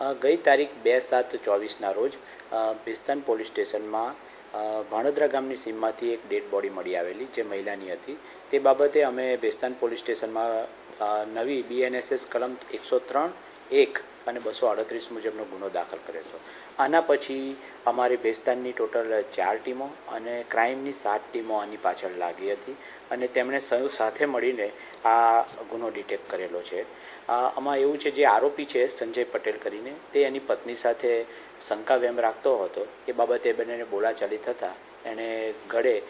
ગઈ તારીખ બે સાત ચોવીસના રોજ અ, પોલીસ સ્ટેશનમાં ભાણોદરા ગામની સીમમાંથી એક ડેડ બોડી મળી આવેલી જે મહિલાની હતી. તે બાબતે અમે ભેસ્તાન પોલીસ સ્ટેશનમાં નવી બીએનએસએસ કલમ એકસો ત્રણ એક અને બસો આડત્રીસ મુજબનો ગુનો દાખલ કર્યો હતો. આના પછી અમારી ભેસ્તાનની ટોટલ ચાર ટીમો અને ક્રાઇમની સાત ટીમો આની પાછળ લાગી હતી અને તેમણે સૌ સાથે મળીને આ ગુનો ડિટેક્ટ કરેલો છે. આમાં એવું છે, જે આરોપી છે, સંજય પટેલ કરીને, તે એની પત્ની સાથે શંકા વેમ રાખતો હતો. એ બાબતે બંનેને બોલાચાલી થતાં એણે ગળે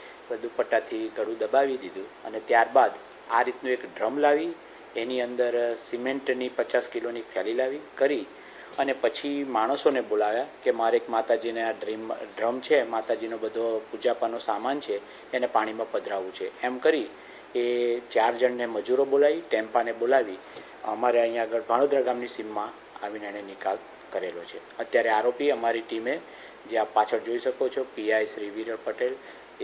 દુપટ્ટાથી ગળું દબાવી દીધું અને ત્યારબાદ આ રીતનું એક ડ્રમ લાવી એની અંદર સિમેન્ટની પચાસ કિલોની થેલી લાવી, કરી અને પછી માણસોને બોલાવ્યા કે મારે એક માતાજીને આ ડ્રીમ, ડ્રમ છે, માતાજીનો બધો પૂજાપાનો સામાન છે, એને પાણીમાં પધરાવવું છે. એમ કરી એ ચાર જણને મજૂરો બોલાવી, ટેમ્પાને બોલાવી, અમારે અહીંયા આગળ ભાણોદરા ગામની સીમમાં આવીને એણે નિકાલ કરેલો છે. અત્યારે આરોપી અમારી ટીમે જે આપ પાછળ જોઈ શકો છો પીઆઈ શ્રી વિરલ પટેલ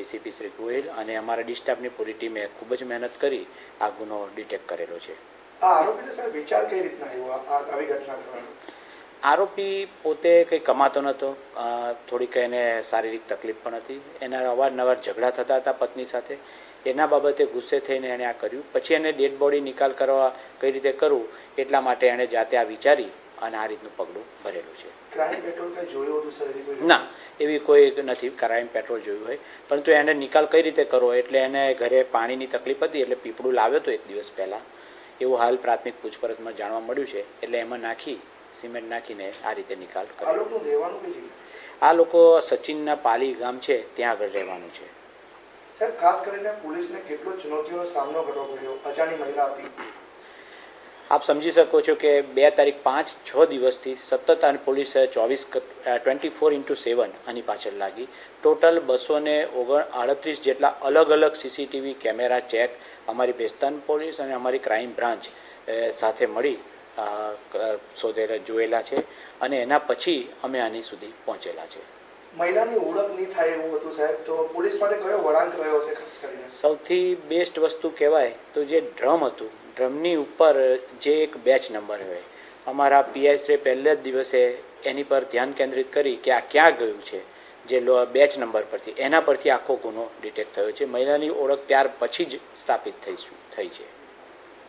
એસીપી શ્રી ગોયલ અને અમારા ડિસ્ટાફની પૂરી ટીમે ખૂબ જ મહેનત કરી આ ગુનો ડિટેક્ટ કરેલો છે. આરોપી પોતે કંઈ કમાતો નહોતો. થોડીક એને શારીરિક તકલીફ પણ હતી. એના અવારનવાર ઝઘડા થતા હતા પત્ની સાથે. એના બાબતે ગુસ્સે થઈને એણે આ કર્યું. પછી એને ડેડ બોડી નિકાલ કરવા કઈ રીતે કરવું એટલા માટે એણે જાતે આ વિચારી અને આ રીતનું પગલું ભરેલું છે. ના એવી કોઈ નથી. ક્રાઇમ પેટ્રોલ જોયું હોય. પરંતુ એને નિકાલ કઈ રીતે કરવો? એટલે એને ઘરે પાણીની તકલીફ હતી એટલે પીપળું લાવ્યો હતો એક દિવસ પહેલાં. એવું હાલ પ્રાથમિક પૂછપરછમાં જાણવા મળ્યું છે. એટલે એમાં નાખી સિમેન્ટ નાખીને આ રીતે નિકાલ આ કર્યો આ લોકો સચિનના પાલી ગામ છે ત્યાં આગળ રહેવાનું છે. સર ખાસ કરીને પોલીસને કેટલો ચુનૌતીઓનો સામનો કરવો પડ્યો? અજાણી મહિલા હતી. આપ સમજી શકો છો કે બે તારીખ પાંચ, છ દિવસથી સતત અને પોલીસ ચોવીસ ટ્વેન્ટી ફોર ઇન્ટુ સેવન આની પાછળ લાગી. ટોટલ બસો ને ઓગણ આડત્રીસ જેટલા અલગ અલગ સીસીટીવી કેમેરા ચેક અમારી બેસ્તાન પોલીસ અને અમારી ક્રાઇમ બ્રાન્ચ સાથે મળી શોધેલા, જોયેલા છે અને એના પછી અમે આની સુધી પહોંચેલા છે. મહિલાની ઓળખ નહીં થાય એવું હતું સાહેબ. તો પોલીસ માટે કયો વળાંક રહ્યો છે ખાસ કરીને? સૌથી બેસ્ટ વસ્તુ કહેવાય તો જે ડ્રમ હતું. ડ્રમની ઉપર જે એક બેચ નંબર હોય. અમારા પીઆઈશ્રી પહેલા જ દિવસે એની પર ધ્યાન કેન્દ્રિત કરી કે આ ક્યાં ગયું છે? જે બેચ નંબર પરથી. એના પરથી આખો ગુનો ડિટેક્ટ થયો છે. મહિલાની ઓળખ ત્યાર પછી જ સ્થાપિત થઈ થઈ છે.